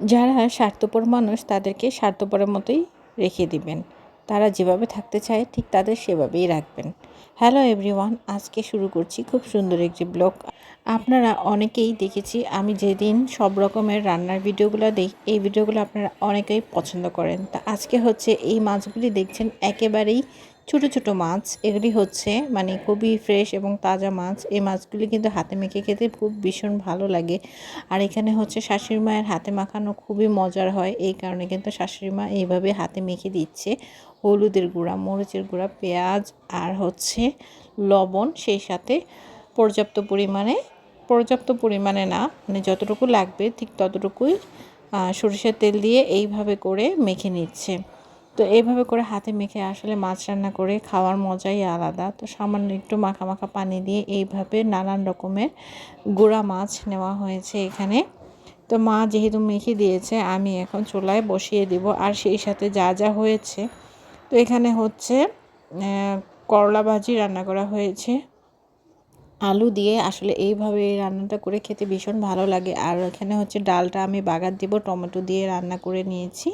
যারা স্বার্থপর মানুষ, তাদেরকে স্বার্থপরের মতোই রেখে দিবেন। তারা যেভাবে থাকতে চায়, ঠিক তাদের সেভাবেই রাখবেন। হ্যালো এভরিওয়ান আজকে শুরু করছি খুব সুন্দর একটি ব্লগ। আপনারা অনেকেই দেখেছি, আমি যেদিন সব রকমের রান্নার ভিডিওগুলো দেই, এই ভিডিওগুলো আপনারা অনেকেই পছন্দ করেন। তা আজকে হচ্ছে এই মাছগুলি দেখছেন, একেবারেই ছোট ছোট মাছ, এগুলি হচ্ছে মানে খুবই ফ্রেশ এবং তাজা মাছ। এই মাছগুলি কিন্তু হাতে মেখে খেতে খুব ভীষণ ভালো লাগে। আর এখানে হচ্ছে শাশুড়ি মায়ের হাতে মাখানো খুবই মজার হয়। এই কারণে কিন্তু শাশুড়ি মা এইভাবে হাতে মেখে দিচ্ছে। হলুদের গুঁড়া, মরিচের গুঁড়া, পেঁয়াজ আর হচ্ছে লবণ, সেই সাথে পর্যাপ্ত পরিমাণে পর্যাপ্ত পরিমাণে না মানে যতটুকু লাগবে ঠিক ততটুকুই সরিষার তেল দিয়ে এইভাবে করে মেখে নিচ্ছে। তো এইভাবে করে হাতে মেখে আসলে মাছ রান্না করে খাওয়ার মজাই আলাদা। তো সামান্য একটু মাখা মাখা পানি দিয়ে এইভাবে নানান রকমের গুঁড়া মাছ নেওয়া হয়েছে এখানে। তো মা যেহেতু মেখে দিয়েছে, আমি এখন চুলায় বসিয়ে দিব। আর সেই সাথে যা যা হয়েছে, তো এখানে হচ্ছে করলা ভাজি রান্না করা হয়েছে। আলু দিয়ে আসলে এইভাবে রান্নাটা করে খেতে ভীষণ ভালো লাগে। আর এখানে হচ্ছে ডালটা আমি বাগার দিব টমেটো দিয়ে রান্না করে নিয়েছি।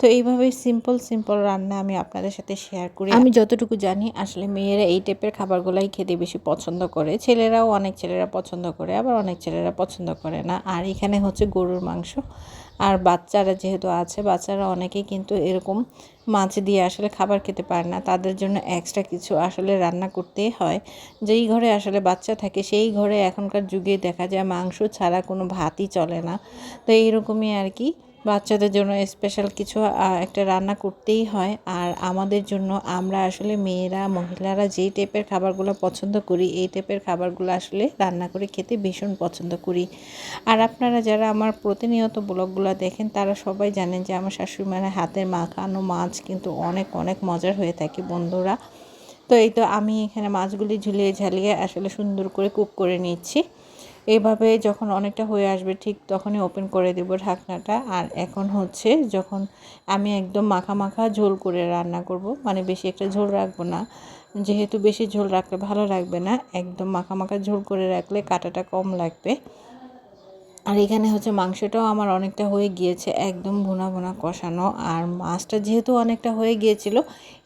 তো এইভাবে সিম্পল সিম্পল রান্না আমি আপনাদের সাথে শেয়ার করি। আমি যতটুকু জানি আসলে মেয়েরা এই টাইপের খাবারগুলাই খেতে বেশি পছন্দ করে। ছেলেরাও অনেক ছেলেরা পছন্দ করে আবার অনেক ছেলেরা পছন্দ করে না। আর এখানে হচ্ছে গরুর মাংস। আর বাচ্চারা যেহেতু আছে, বাচ্চারা অনেকেই কিন্তু এরকম মাছ দিয়ে আসলে খাবার খেতে পারে না। তাদের জন্য এক্সট্রা কিছু আসলে রান্না করতেই হয়। যেই ঘরে আসলে বাচ্চা থাকে, সেই ঘরে এখনকার যুগে দেখা যায় মাংস ছাড়া কোনো ভাতই চলে না। তো এইরকমই আর কি। বাচ্চাদের জন্য স্পেশাল কিছু একটা রান্না করতেই হয়। আর আমাদের জন্য আমরা আসলে মেয়েরা, মহিলারা যেই টাইপের খাবারগুলো পছন্দ করি, এই টাইপের খাবারগুলো আসলে রান্না করে খেতে ভীষণ পছন্দ করি। আর আপনারা যারা আমার প্রতিনিয়ত ব্লগগুলো দেখেন, তারা সবাই জানেন যে আমার শাশুড়ি মায়ের হাতের মাখানো মাছ কিন্তু অনেক অনেক মজার হয়ে থাকে বন্ধুরা। তো এই তো আমি এখানে মাছগুলি ঝুলিয়ে ঝালিয়ে আসলে সুন্দর করে কুক করে নিচ্ছি। এভাবে যখন অনেকটা হয়ে আসবে, ঠিক তখনই ওপেন করে দেব ঢাকনাটা। আর এখন হচ্ছে যখন আমি একদম মাখা মাখা ঝোল করে রান্না করব মানে বেশি একটা ঝোল রাখব না, যেহেতু বেশি ঝোল রাখলে ভালো লাগবে না, একদম মাখা মাখা ঝোল করে রাখলে কাটাটা কম লাগবে। আর এখানে হচ্ছে মাংসটাও আমার অনেকটা হয়ে গিয়েছে, একদম ভুনা ভুনা কষানো। আর মাছটা যেহেতু অনেকটা হয়ে গিয়েছিল,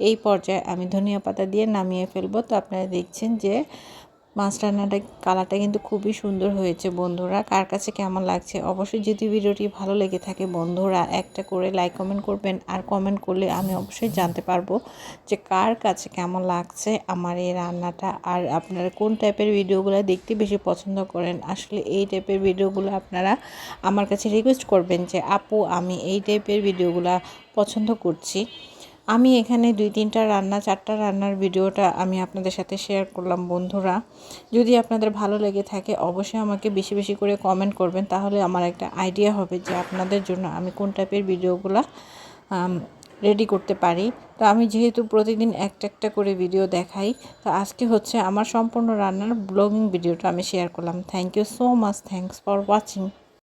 এই পর্যায়ে আমি ধনিয়া পাতা দিয়ে নামিয়ে ফেলব। তো আপনারা দেখছেন যে মাছ রান্নাটা কালারটা কিন্তু খুবই সুন্দর হয়েছে বন্ধুরা। কার কাছে কেমন লাগছে অবশ্যই যদি ভিডিওটি ভালো লেগে থাকে বন্ধুরা, একটা করে লাইক কমেন্ট করবেন আর কমেন্ট করলে আমি অবশ্যই জানতে পারব যে কার কাছে কেমন লাগছে আমার এই রান্নাটা আর আপনারা কোন টাইপের ভিডিওগুলো দেখতে বেশি পছন্দ করেন। আসলে এই টাইপের ভিডিওগুলো আপনারা আমার কাছে রিকোয়েস্ট করবেন যে, আপু, আমি এই টাইপের ভিডিওগুলো পছন্দ করছি। আমি এখানে দুই তিনটা রান্না, চারটা রান্নার ভিডিওটা আমি আপনাদের সাথে শেয়ার করলাম, বন্ধুরা। যদি আপনাদের ভালো লেগে থাকে, অবশ্যই আমাকে বেশি বেশি করে কমেন্ট করবেন, তাহলে আমার একটা আইডিয়া হবে যে আপনাদের জন্য আমি কোন টাইপের ভিডিওগুলো রেডি করতে পারি। তো আমি যেহেতু প্রতিদিন একটা একটা করে ভিডিও দেখাই, তো আজকে হচ্ছে আমার সম্পূর্ণ রান্নার ব্লগিং ভিডিওটা আমি শেয়ার করলাম। Thank you so much thanks for watching